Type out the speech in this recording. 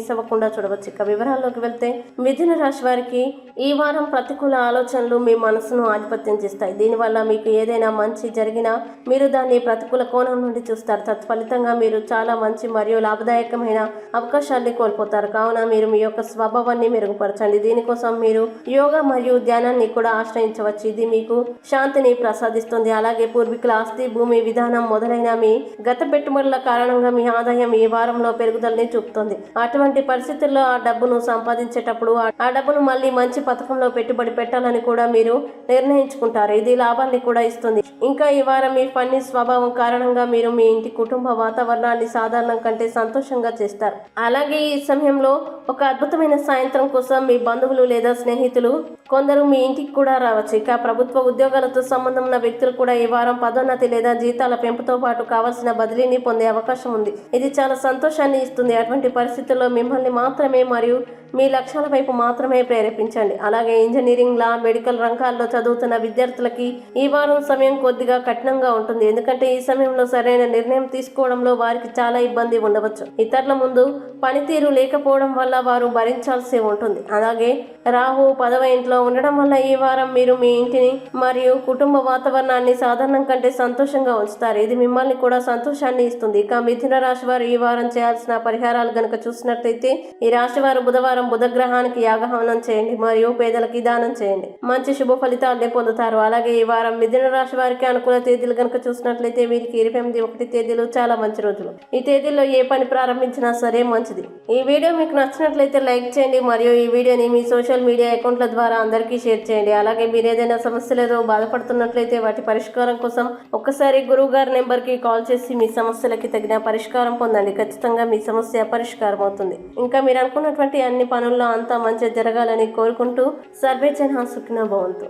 Miss అవ్వకుండా చూడవచ్చు. ఇక వివరాల్లోకి వెళ్తే మిథున రాశి వారికి ఈ వారం ప్రతికూల ఆలోచనలు మీ మనసును ఆధిపత్యం చేస్తాయి. దీనివల్ల మీకు ఏదైనా మంచి జరిగినా మీరు దాన్ని ప్రతికూల కోణం నుండి చూస్తారు. తత్ఫలితంగా మీరు చాలా మంచి మరియు లాభదాయకమైన అవకాశాన్ని కోల్పోతారు. కావున మీరు మీ యొక్క స్వభావాన్ని మెరుగుపరచండి. దీనికోసం మీరు యోగా మరియు ధ్యానాన్ని కూడా ఆశ్రయించవచ్చు. ఇది మీకు శాంతిని ప్రసాదిస్తుంది. అలాగే పూర్వీకుల ఆస్తి భూమి విధానం మొదలైన మీ గత పెట్టుబడుల కారణంగా మీ ఆదాయం ఈ వారంలో పెరుగుదలని చూపుతుంది. అటువంటి పరిస్థితుల్లో ఆ డబ్బును సంపాదించేటప్పుడు ఆ- ఆ డబ్బును మళ్ళీ మంచి పథకంలో పెట్టుబడి పెట్టాలని కూడా మీరు నిర్ణయించుకుంటారు. ఇది లాభాన్ని కూడా ఇస్తుంది. ఇంకా ఈ వారం మీ ఫన్నీ స్వభావం కారణంగా మీరు మీ ఇంటి కుటుంబ వాతావరణాన్ని సాధారణం కంటే సంతోషంగా చేస్తారు. అలాగే ఈ సమయంలో ఒక అద్భుతమైన సాయంత్రం కోసం మీ బంధువులు లేదా స్నేహితులు కొందరు మీ ఇంటికి కూడా రావచ్చు. ఇక ప్రభుత్వ ఉద్యోగాలతో సంబంధం ఉన్న వ్యక్తులు కూడా ఈ వారం పదోన్నతి లేదా జీతాల పెంపుతో పాటు కావాల్సిన బదిలీని పొందే అవకాశం ఉంది. ఇది చాలా సంతోషాన్ని ఇస్తుంది. అటువంటి పరిస్థితుల్లో మిమ్మల్ని మాత్రమే మరియు మీ లక్ష్యాల వైపు మాత్రమే ప్రేరేపించండి. అలాగే ఇంజనీరింగ్ లా మెడికల్ రంగాల్లో చదువుతున్న విద్యార్థులకి ఈ వారం సమయం కొద్దిగా కఠినంగా ఉంటుంది. ఎందుకంటే ఈ సమయంలో సరైన నిర్ణయం తీసుకోవడంలో వారికి చాలా ఇబ్బంది ఉండవచ్చు. ఇతరుల ముందు పనితీరు లేకపోవడం వల్ల వారు భరించాల్సి ఉంటుంది. అలాగే రాహు పదవ ఇంట్లో ఉండడం వల్ల ఈ వారం మీరు మీ ఇంటిని మరియు కుటుంబ వాతావరణాన్ని సాధారణం కంటే సంతోషంగా ఉంచుతారు. ఇది మిమ్మల్ని కూడా సంతోషాన్ని ఇస్తుంది. ఇక మిథున రాశి వారు ఈ వారం చేయాల్సిన పరిహారాలు గనుక చూసినట్లయితే ఈ రాశి వారు బుధవారం బుధగ్రహానికి యాగహవనం చేయండి. మరియు పేదలకి దానం చేయండి. మంచి శుభ ఫలితాలనే పొందుతారు. అలాగే ఈ వారం మిథున రాశి వారికి అనుకూల తేదీలు కనుక చూసినట్లయితే వీరికి ఇరవై ఎనిమిది ఒకటి తేదీలు చాలా మంచి రోజులు. ఈ తేదీల్లో ఏ పని ప్రారంభించినా సరే మంచిది. ఈ వీడియో మీకు నచ్చినట్లయితే లైక్ చేయండి మరియు ఈ వీడియోని మీ సోషల్ మీడియా అకౌంట్ల ద్వారా అందరికీ షేర్ చేయండి. అలాగే మీరు ఏదైనా సమస్యలు ఏదో బాధపడుతున్నట్లయితే వాటి పరిష్కారం కోసం ఒక్కసారి గురువు గారి నెంబర్కి కాల్ చేసి మీ సమస్యలకి తగిన పరిష్కారం పొందండి. ఖచ్చితంగా మీ సమస్య పరిష్కారం అవుతుంది ఇంకా మీరు అనుకున్నటువంటి అన్ని పనుల్లో అంతా మంచిగా జరగాలని కోరుకుంటూ సర్వే జన సుఖిన భవంతు.